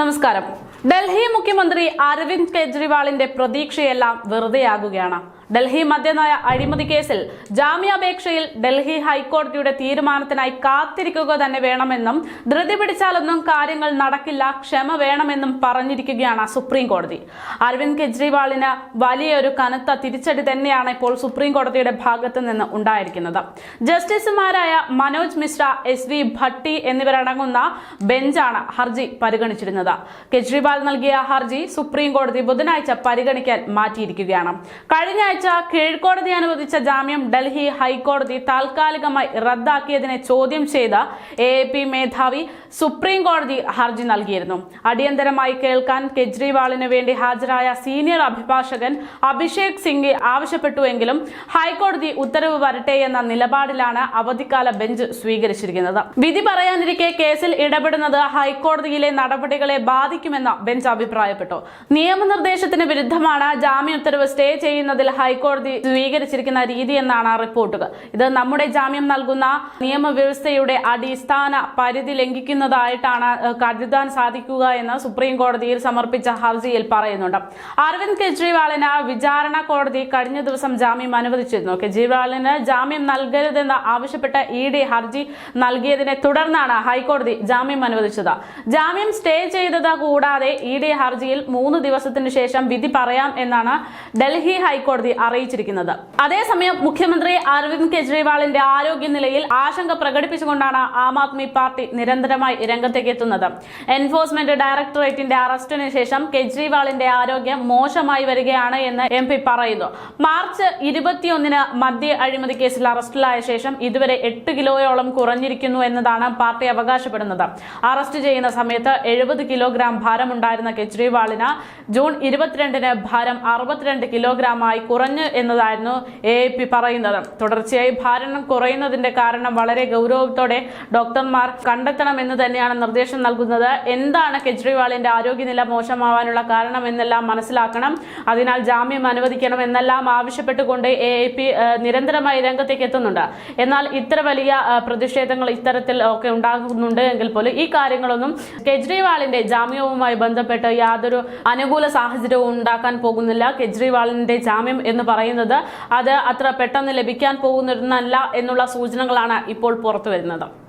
നമസ്കാരം. ഡൽഹി മുഖ്യമന്ത്രി അരവിന്ദ് കെജ്രിവാളിന്റെ പ്രതീക്ഷയെല്ലാം വെറുതെയാകുകയാണ്. ഡൽഹി മദ്യനയ അഴിമതി കേസിൽ ജാമ്യാപേക്ഷയിൽ ഡൽഹി ഹൈക്കോടതിയുടെ തീരുമാനത്തിനായി കാത്തിരിക്കുക തന്നെ വേണമെന്നും ധൃതി പിടിച്ചാലൊന്നും കാര്യങ്ങൾ നടക്കില്ല ക്ഷമ വേണമെന്നും പറഞ്ഞിരിക്കുകയാണ് സുപ്രീം കോടതി. അരവിന്ദ് കെജ്രിവാളിന് വലിയൊരു കനത്ത തിരിച്ചടി തന്നെയാണ് ഇപ്പോൾ സുപ്രീം കോടതിയുടെ ഭാഗത്ത് നിന്ന് ഉണ്ടായിരിക്കുന്നത്. ജസ്റ്റിസുമാരായ മനോജ് മിശ്ര എസ് വി ഭട്ടി എന്നിവരടങ്ങുന്ന ബെഞ്ചാണ് ഹർജി പരിഗണിച്ചിരുന്നത്. കെജ്രിവാൾ നൽകിയ ഹർജി സുപ്രീം കോടതി ബുധനാഴ്ച പരിഗണിക്കാൻ മാറ്റിയിരിക്കുകയാണ്. കഴിഞ്ഞ ആഴ്ച കീഴ്ക്കോടതി അനുവദിച്ച ജാമ്യം ഡൽഹി ഹൈക്കോടതി താൽക്കാലികമായി റദ്ദാക്കിയതിനെ ചോദ്യം ചെയ്ത എ മേധാവി സുപ്രീം കോടതി ഹർജി നൽകിയിരുന്നു. അടിയന്തരമായി കേൾക്കാൻ കെജ്രിവാളിന് വേണ്ടി ഹാജരായ സീനിയർ അഭിഭാഷകൻ അഭിഷേക് സിംഗ് ആവശ്യപ്പെട്ടുവെങ്കിലും ഹൈക്കോടതി ഉത്തരവ് വരട്ടെ എന്ന നിലപാടിലാണ് അവധിക്കാല ബെഞ്ച് സ്വീകരിച്ചിരിക്കുന്നത്. വിധി പറയാനിരിക്കെ കേസിൽ ഇടപെടുന്നത് ഹൈക്കോടതിയിലെ നടപടികളെ ബാധിക്കുമെന്ന് ബെഞ്ച് അഭിപ്രായപ്പെട്ടു. നിയമനിർദ്ദേശത്തിന് വിരുദ്ധമാണ് ജാമ്യ ഉത്തരവ് സ്റ്റേ ചെയ്യുന്നതിൽ ഹൈക്കോടതി സ്വീകരിച്ചിരിക്കുന്ന രീതി എന്നാണ് റിപ്പോർട്ടുകൾ. ഇത് നമ്മുടെ ജാമ്യം നൽകുന്ന നിയമവ്യവസ്ഥയുടെ അടിസ്ഥാന പരിധി ലംഘിക്കുന്നതായിട്ടാണ് കരുതാൻ സാധിക്കുക എന്ന് സുപ്രീം കോടതിയിൽ സമർപ്പിച്ച ഹർജിയിൽ പറയുന്നുണ്ട്. അരവിന്ദ് കെജ്രിവാളിന് വിചാരണ കോടതി കഴിഞ്ഞ ദിവസം ജാമ്യം അനുവദിച്ചിരുന്നു. കെജ്രിവാളിന് ജാമ്യം നൽകരുതെന്ന് ആവശ്യപ്പെട്ട് ഇ ഡി ഹർജി നൽകിയതിനെ തുടർന്നാണ് ഹൈക്കോടതി ജാമ്യം അനുവദിച്ചത്. ജാമ്യം സ്റ്റേ ചെയ്തത് കൂടാതെ ഇ ഡി ഹർജിയിൽ മൂന്ന് ദിവസത്തിന് ശേഷം വിധി പറയാം എന്നാണ് ഡൽഹി ഹൈക്കോടതി അറിയിച്ചിരിക്കുന്നത്. അതേസമയം മുഖ്യമന്ത്രി അരവിന്ദ് കെജ്രിവാളിന്റെ ആരോഗ്യനിലയിൽ ആശങ്ക പ്രകടിപ്പിച്ചുകൊണ്ടാണ് ആം ആദ്മി പാർട്ടി നിരന്തരമായി രംഗത്തേക്ക് എത്തുന്നത്. എൻഫോഴ്സ്മെന്റ് ഡയറക്ടറേറ്റിന്റെ അറസ്റ്റിന് ശേഷം കെജ്രിവാളിന്റെ ആരോഗ്യം മോശമായി വരികയാണ് എന്ന് എം പി പറയുന്നു. മാർച്ച് ഇരുപത്തിയൊന്നിന് മദ്യ അഴിമതി കേസിൽ അറസ്റ്റിലായ ശേഷം ഇതുവരെ എട്ട് കിലോയോളം കുറഞ്ഞിരിക്കുന്നു എന്നതാണ് പാർട്ടി അവകാശപ്പെടുന്നത്. അറസ്റ്റ് ചെയ്യുന്ന സമയത്ത് എഴുപത് കിലോഗ്രാം ഭാരമുണ്ടായിരുന്ന കെജ്രിവാളിന് ജൂൺ ഇരുപത്തിരണ്ടിന് ഭാരം അറുപത്തിരണ്ട് കിലോഗ്രാമായി കുറഞ്ഞു എന്നതായിരുന്നു എ പി പറയുന്നത്. തുടർച്ചയായി ഭാരണം കുറയുന്നതിന്റെ കാരണം വളരെ ഗൗരവത്തോടെ ഡോക്ടർമാർ കണ്ടെത്തണമെന്ന് തന്നെയാണ് നിർദ്ദേശം നൽകുന്നത്. എന്താണ് കെജ്രിവാളിന്റെ ആരോഗ്യനില മോശമാവാനുള്ള കാരണം എന്നെല്ലാം മനസ്സിലാക്കണം. അതിനാൽ ജാമ്യം അനുവദിക്കണം എന്നെല്ലാം ആവശ്യപ്പെട്ടുകൊണ്ട് എ എ പി നിരന്തരമായി രംഗത്തേക്ക് എത്തുന്നുണ്ട്. എന്നാൽ ഇത്ര വലിയ പ്രതിഷേധങ്ങൾ ഇത്തരത്തിൽ ഒക്കെ ഉണ്ടാകുന്നുണ്ട് എങ്കിൽ പോലും ഈ കാര്യങ്ങളൊന്നും കെജ്രിവാളിന്റെ ജാമ്യവുമായി ബന്ധപ്പെട്ട് യാതൊരു അനുകൂല സാഹചര്യവും ഉണ്ടാക്കാൻ പോകുന്നില്ല. കെജ്രിവാളിന്റെ ജാമ്യം എന്ന് പറയുന്നത് അത് അത്ര പെട്ടെന്ന് ലഭിക്കാൻ പോകുന്നില്ല എന്നുള്ള സൂചനകളാണ് ഇപ്പോൾ പുറത്തു വരുന്നത്